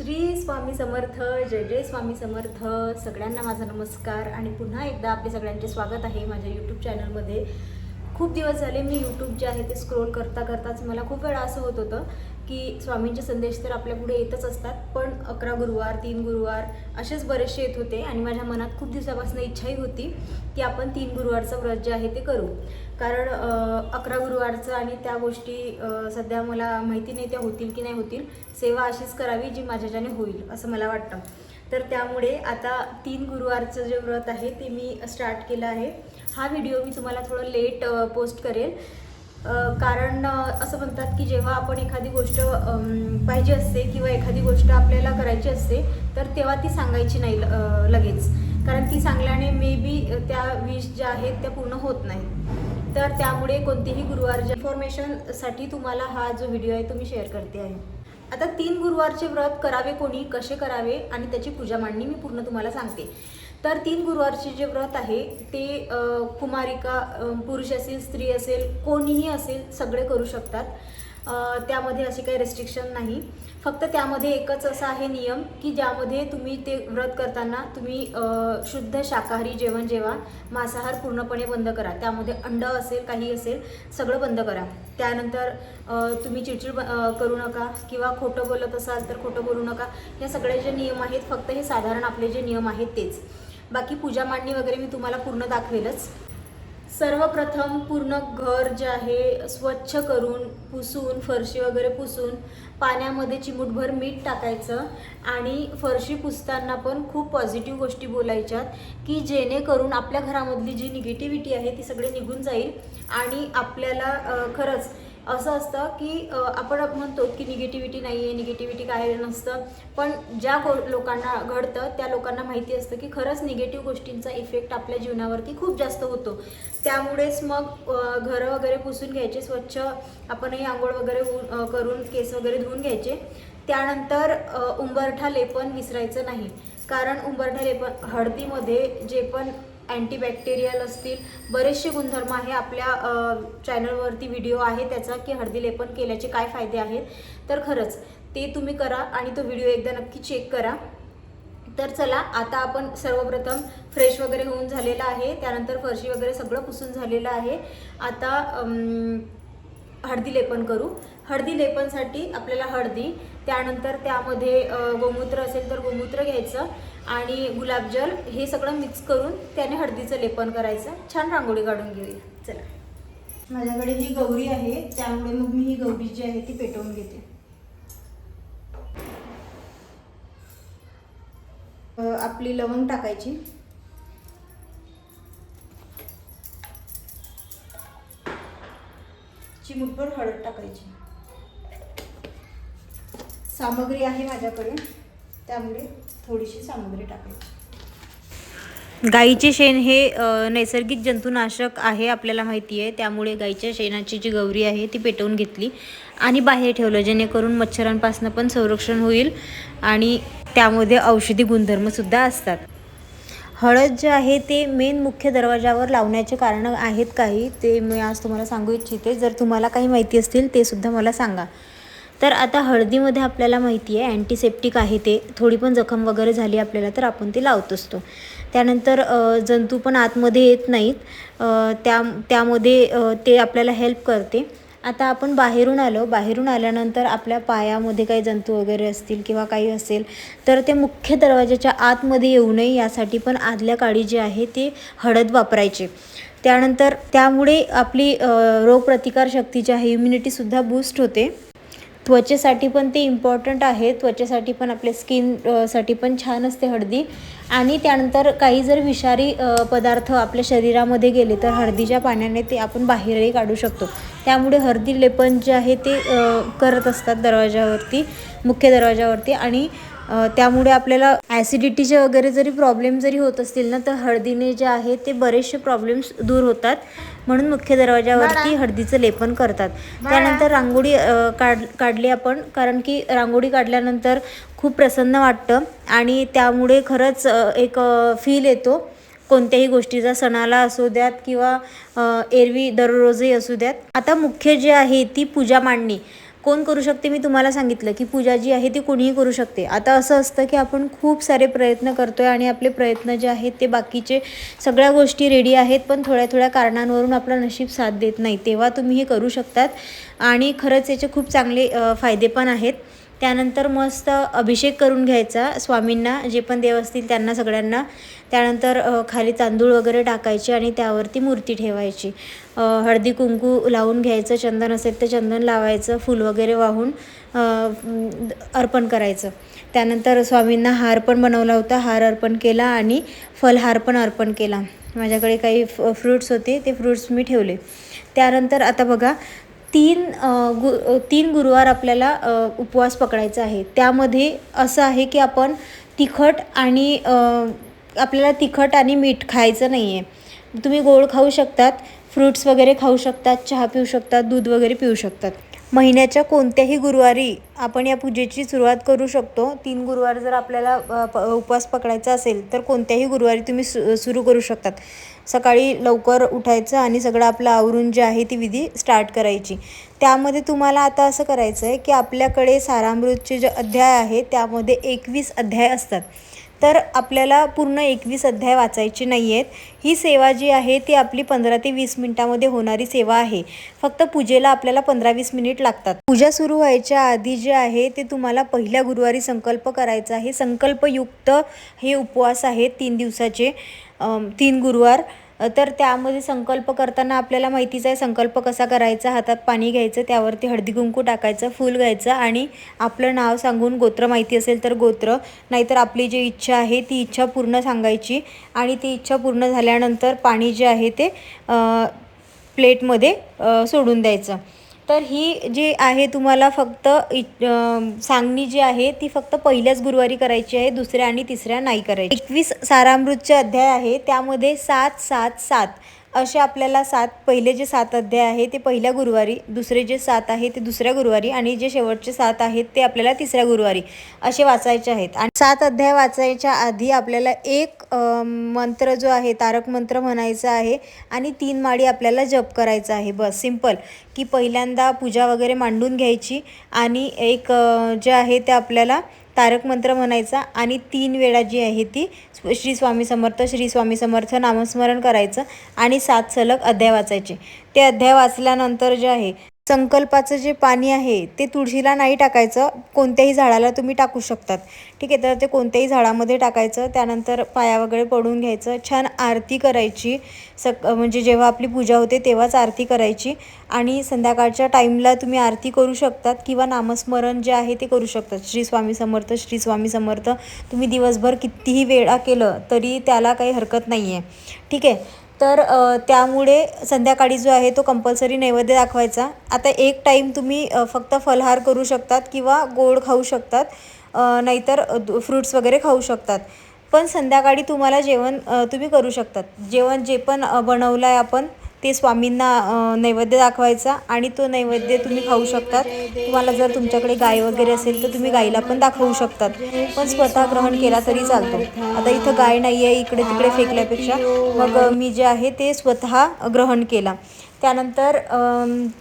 श्री स्वामी समर्थ जय जय स्वामी समर्थ. सगळ्यांना माझा नमस्कार आणि पुन्हा एकदा आपले सगळ्यांचे स्वागत आहे माझ्या यूट्यूब चॅनलमध्ये खूप दिवस झाले मी यूट्यूब जे आहे ते स्क्रोल करता करताच मला खूप वेळा असं होत होतं की स्वामींचे संदेश तर आपल्या पुढे येतच असतात पण अकरा गुरुवार तीन गुरुवार असेच बरेचसे येत होते आणि माझ्या मनात खूप दिवसापासून इच्छाही होती की आपण तीन गुरुवारचं व्रत जे आहे ते करू. कारण अकरा गुरुवारचं आणि त्या गोष्टी सध्या मला माहिती नाही त्या होतील की नाही होतील सेवा अशीच करावी जी माझ्याच्याने होईल असं मला वाटतं. तर त्यामुळे आता तीन गुरुवारचं जे व्रत आहे ते मी स्टार्ट केलं आहे. हा व्हिडिओ मी तुम्हाला थोडं लेट पोस्ट करेल. कारण असं म्हणतात की जेव्हा आपण एखादी गोष्ट पाहिजे असते किंवा एखादी गोष्ट आपल्याला करायची असते तर तेव्हा ती सांगायची नाही लगेच. कारण ती सांगल्याने मे बी त्या विश ज्या आहेत त्या पूर्ण होत नाही. तर त्यामुळे कोणतेही गुरुवारच्या इन्फॉर्मेशनसाठी तुम्हाला हा जो व्हिडिओ आहे तो मी शेअर करते आहे. आता तीन गुरुवारचे व्रत करावे कोणी कसे करावे आणि त्याची पूजा मांडणी मी पूर्ण तुम्हाला सांगते. तर तीन गुरुवारचे जे व्रत आहे ते कुमारिका पुरुष असेल स्त्री असेल कोणीही असेल सगळे करू शकतात. त्यामध्ये असे काही रेस्ट्रिक्शन नाही. फक्त त्यामध्ये एकच असा आहे नियम की ज्यामध्ये तुम्ही ते व्रत करताना तुम्ही शुद्ध शाकाहारी जेवण जेवा मांसाहार पूर्णपणे बंद करा. त्यामध्ये अंड असेल काही असेल सगळं बंद करा. त्यानंतर तुम्ही चिडचिड करू नका किंवा खोटं बोलत असाल तर खोटं बोलू नका. या सगळे जे नियम आहेत फक्त हे साधारण आपले जे नियम आहेत तेच. बाकी पूजा मांडणी वगैरे मी तुम्हाला पूर्ण दाखवेलच. सर्वप्रथम पूर्ण घर जे आहे स्वच्छ करून पुसून फरशी वगैरे पुसून पाण्यामध्ये चिमूटभर मीठ टाकायचं आणि फरशी पुसताना पण खूप पॉझिटिव्ह गोष्टी बोलायच्यात की जेणेकरून आपल्या घरामधली जी निगेटिव्हिटी आहे ती सगळी निघून जाईल आणि आपल्याला खरंच असं असतं की आपण म्हणतो की निगेटिव्हिटी नाही आहे निगेटिव्हिटी काय नसतं. पण ज्या गो लोकांना घडतं त्या लोकांना माहिती असतं की खरंच निगेटिव्ह गोष्टींचा इफेक्ट आपल्या जीवनावरती खूप जास्त होतो. त्यामुळेच मग घरं वगैरे पुसून घ्यायचे स्वच्छ आपणही आंघोळ वगैरे होऊन- करून केस वगैरे धुवून घ्यायचे. त्यानंतर उंबरठा लेपन विसरायचं नाही. कारण उंबरठा लेपन हळदीमध्ये जे पण अँटीबॅक्टेरियल असतील बरेचसे गुणधर्म आहे आपल्या चॅनलवरती व्हिडिओ आहे त्याचा की हळदी लेपन केल्याचे काय फायदे आहेत? तर खरंच ते तुम्ही करा आणि तो व्हिडिओ एकदा नक्की चेक करा. तर चला आता आपण सर्वप्रथम फ्रेश वगैरे होऊन झालेलं आहे त्यानंतर फरशी वगैरे सगळं पुसून झालेलं आहे. आता हळदी लेपन करू. हळदी लेपनसाठी आपल्याला हळदी त्यानंतर त्यामध्ये गोमूत्र असेल तर गोमूत्र घ्यायचं आणि गुलाबजल हे सगळं मिक्स करून त्याने हळदीचं लेपन करायचं. छान रांगोळी काढून घेऊया. चला. माझ्याकडे ही गौरी आहे त्यामुळे मग मी ही गौरी जी आहे ती पेटवून घेते. आपली लवंग टाकायची. चिमूटभर हळद टाकायची. सामग्री आहे माझ्याकडे. त्यामुळे थोडीशी सामग्री टाकायची. गाईचे शेण हे नैसर्गिक जंतुनाशक आहे आपल्याला माहिती आहे. त्यामुळे गाईच्या शेणाची जी गौरी आहे ती पेटवून घेतली आणि बाहेर ठेवलं जेणेकरून मच्छरांपासून पण संरक्षण होईल आणि त्यामध्ये औषधी गुणधर्मसुद्धा असतात. हळद जे आहे ते मेन मुख्य दरवाजावर लावण्याचे कारणं आहेत काही. ते मी आज तुम्हाला सांगू इच्छिते. जर तुम्हाला काही माहिती असतील ते सुद्धा मला सांगा. तर आता हळदीमध्ये आपल्याला माहिती आहे अँटीसेप्टिक आहे ते. थोडी पण जखम वगैरे झाली आपल्याला तर आपण ते लावत असतो. त्यानंतर जंतू पण आतमध्ये येत नाहीत. त्या त्यामध्ये ते आपल्याला हेल्प करते. आता आपण बाहेरून आलो. बाहेरून आल्यानंतर आपल्या पायामध्ये काही जंतू वगैरे असतील किंवा काही असेल तर ते मुख्य दरवाजाच्या आतमध्ये येऊ नये. यासाठी पण आदल्या काळी जे आहे ते हळद वापरायचे. त्यानंतर त्यामुळे आपली रोगप्रतिकारशक्ती जी आहे इम्युनिटीसुद्धा बूस्ट होते. त्वचेसाठी पण ते इम्पॉर्टंट आहे. त्वचेसाठी पण आपल्या स्किनसाठी पण छान असते हळदी. आणि त्यानंतर काही जर विषारी पदार्थ आपल्या शरीरामध्ये गेले तर हळदीच्या पाण्याने ते आपण बाहेरही काढू शकतो. त्यामुळे हळदी लेपन जे आहे ते करत असतात दरवाजावरती मुख्य दरवाजावरती. आणि त्यामुळे आपल्याला ॲसिडिटीचे वगैरे जरी प्रॉब्लेम जरी होत असतील ना तर हळदीने जे आहे ते बरेचसे प्रॉब्लेम्स दूर होतात. म्हणून मुख्य दरवाजावरती हळदीचं लेपन करतात. त्यानंतर रांगोळी काढ काढली आपण. कारण की रांगोळी काढल्यानंतर खूप प्रसन्न वाटतं. आणि त्यामुळे खरंच एक फील येतो. कोणत्याही गोष्टीचा सणाला असू द्यात किंवा एरवी दररोजही असू द्यात. आता मुख्य जे आहे ती पूजा मांडणी. कोण करू शकते? मी तुम्हाला सांगितलं की पूजा जी आहे ती कोणीही करू शकते. आता असं असतं की आपण खूप सारे प्रयत्न करतो आहे आणि आपले प्रयत्न जे आहेत ते बाकीचे सगळ्या गोष्टी रेडी आहेत पण थोड्या थोड्या कारणांवरून आपलं नशीब साथ देत नाही. तेव्हा तुम्ही हे करू शकतात. आणि खरंच याचे खूप चांगले फायदे पण आहेत. त्यानंतर मस्त अभिषेक करून घ्यायचा स्वामींना जे पण देव असतील त्यांना सगळ्यांना. त्यानंतर खाली तांदूळ वगैरे टाकायचे आणि त्यावरती मूर्ती ठेवायची. हळदी कुंकू लावून घ्यायचं चंदन असेल तर चंदन लावायचं फूल वगैरे वाहून अर्पण करायचं. त्यानंतर स्वामींना हार पण बनवला होता हार अर्पण केला आणि फलहार पण अर्पण केला. माझ्याकडे काही फ फ्रूट्स होते ते फ्रूट्स मी ठेवले. त्यानंतर आता बघा तीन गु तीन गुरुवार आपल्याला उपवास पकडायचा आहे. त्यामध्ये असं आहे की आपण तिखट आणि आपल्याला तिखट आणि मीठ खायचं नाही आहे तुम्ही गोड खाऊ शकतात फ्रूट्स वगैरे खाऊ शकतात चहा पिऊ शकतात दूध वगैरे पिऊ शकतात. महिन्याच्या कोणत्याही गुरुवारी आपण या पूजेची सुरुवात करू शकतो. तीन गुरुवार जर आपल्याला प उपवास पकडायचा असेल तर कोणत्याही गुरुवारी तुम्ही सु सुरू करू शकतात. सकाळी लवकर उठायचं आणि सगळं आपलं आवरून जे आहे ती विधी स्टार्ट करायची. त्यामध्ये तुम्हाला आता असं करायचं आहे की आपल्याकडे सारामृतचे जे अध्याय आहे त्यामध्ये एकवीस अध्याय असतात. तर आपल्याला पूर्ण एकवीस अध्याय वाचायचे नाही आहेत ही सेवा जी आहे ती आपली पंधरा ते वीस मिनटामध्ये होणारी सेवा आहे. फक्त पूजेला आपल्याला पंधरा वीस मिनिट लागतात. पूजा सुरू व्हायच्या आधी जे आहे ते तुम्हाला पहिल्या गुरुवारी संकल्प करायचा आहे. संकल्पयुक्त हे उपवास आहेत तीन दिवसाचे. तीन गुरुवार. तर त्यामध्ये संकल्प करताना आपल्याला माहितीच आहे संकल्प कसा करायचा हातात पाणी घ्यायचं त्यावरती हळदी कुंकू टाकायचं फूल घ्यायचं आणि आपलं नाव सांगून गोत्र माहिती असेल तर गोत्र. नाहीतर आपली जी इच्छा आहे ती इच्छा पूर्ण सांगायची आणि ती इच्छा पूर्ण झाल्यानंतर पाणी जे आहे ते प्लेटमध्ये सोडून द्यायचं. तर ही जी आहे तुम्हाला फक्त इ सांगणी जी आहे ती फक्त पहिल्याच गुरुवारी करायची आहे दुसऱ्या आणि तिसऱ्या नाही करायची. एकवीस सारामृतचे अध्याय आहे त्यामध्ये सात सात सात. असे आपल्याला सात पहिले जे सात अध्याय आहे ते पहिल्या गुरुवारी दुसरे जे सात आहे ते दुसऱ्या गुरुवारी आणि जे शेवटचे सात आहेत ते आपल्याला तिसऱ्या गुरुवारी असे वाचायचे आहेत. आणि सात अध्याय वाचायच्या आधी आपल्याला एक मंत्र जो आहे तारक मंत्र म्हणायचा आहे आणि तीन माळी आपल्याला जप करायचा आहे. बस सिंपल की पहिल्यांदा पूजा वगैरे मांडून घ्यायची आणि एक जे आहे ते आपल्याला तारक मंत्र म्हणायचा आणि तीन वेळा जी आहे ती श्री स्वामी समर्थ श्री स्वामी समर्थ नामस्मरण करायचं आणि सात सलग अध्याय वाचायचे. ते अध्याय वाचल्यानंतर जे आहे संकल्पाचं जे पाणी आहे ते तुळशीला नाही टाकायचं. कोणत्याही झाडाला तुम्ही टाकू शकतात. ठीक आहे तर ते कोणत्याही झाडामध्ये टाकायचं. त्यानंतर पाया वगैरे पडून घ्यायचं. छान आरती करायची. सक म्हणजे जेव्हा आपली पूजा होते तेव्हाच आरती करायची. आणि संध्याकाळच्या टाईमला तुम्ही आरती करू शकतात किंवा नामस्मरण जे आहे ते करू शकतात. श्री स्वामी समर्थ श्री स्वामी समर्थ. तुम्ही दिवसभर कितीही वेळा केलं तरी त्याला काही हरकत नाही आहे ठीक आहे तर त्यामुळे संध्याकाळी जो आहे तो कंपल्सरी नैवेद्य दाखवायचा. आता एक टाईम तुम्ही फक्त फलहार करू शकतात किंवा गोड खाऊ शकतात नाहीतर फ्रूट्स वगैरे खाऊ शकतात. पण संध्याकाळी तुम्हाला जेवण तुम्ही करू शकतात. जेवण जे पण बनवलं आहे आपण ते स्वामींना नैवेद्य दाखवायचा आणि तो नैवेद्य तुम्ही खाऊ शकतात. तुम्हाला जर तुमच्याकडे गाय वगैरे असेल तर तुम्ही गाईला पण दाखवू शकतात. पण स्वतः ग्रहण केला तरी चालतो. आता इथं गाय नाही आहे इकडे तिकडे फेकल्यापेक्षा. मग मी जे आहे ते स्वतः ग्रहण केला. त्यानंतर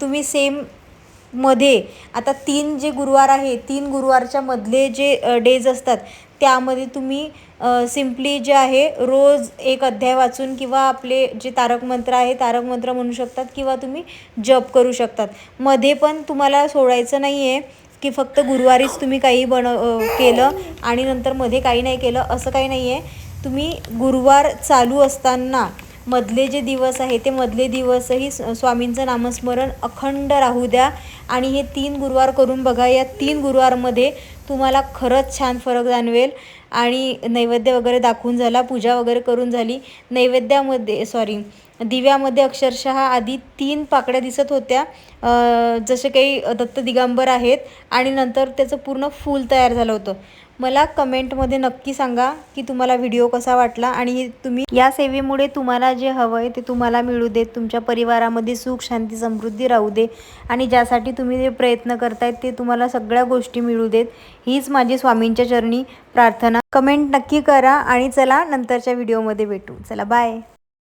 तुम्ही सेममध्ये आता तीन जे गुरुवार आहे तीन गुरुवारच्या मधले जे डेज असतात त्यामध्ये तुम्ही सिम्पली जे आहे रोज एक अध्याय वाचून किंवा आपले जे तारक मंत्र आहे तारक मंत्र म्हणू शकतात किंवा तुम्ही जप करू शकतात. मध्ये पण तुम्हाला सोडायचं नाही आहे की फक्त गुरुवारीच तुम्ही काही बनव केलं आणि नंतर मध्ये काही नाही केलं असं काही नाही आहे तुम्ही गुरुवार चालू असताना मधले जे दिवस आहे ते मधले दिवसही स्वामींचं नामस्मरण अखंड राहू द्या. आणि हे तीन गुरुवार करून बघा या तीन गुरुवारमध्ये तुम्हाला खरंच छान फरक जाणवेल. आणि नैवेद्य वगैरे दाखवून झाला पूजा वगैरे करून झाली. नैवेद्यामध्ये सॉरी दिव्यामध्ये अक्षरशः आधी तीन पाकड्या दिसत होत्या. जसे काही दत्त दिगंबर आहेत आणि नंतर त्याचं पूर्ण फूल तयार झालं होतं. मला कमेंटमध्ये नक्की सांगा की तुम्हाला व्हिडिओ कसा वाटला आणि तुम्ही या सेवेमुळे तुम्हाला जे हवं आहे ते तुम्हाला मिळू देत तुमच्या परिवारामध्ये सुख शांती समृद्धी राहू दे आणि ज्यासाठी तुम्ही जे प्रयत्न करतायत ते तुम्हाला सगळ्या गोष्टी मिळू देत. हीच माझी स्वामींच्या चरणी प्रार्थना. कमेंट नक्की करा आणि चला नंतरच्या व्हिडिओमध्ये भेटू. चला बाय.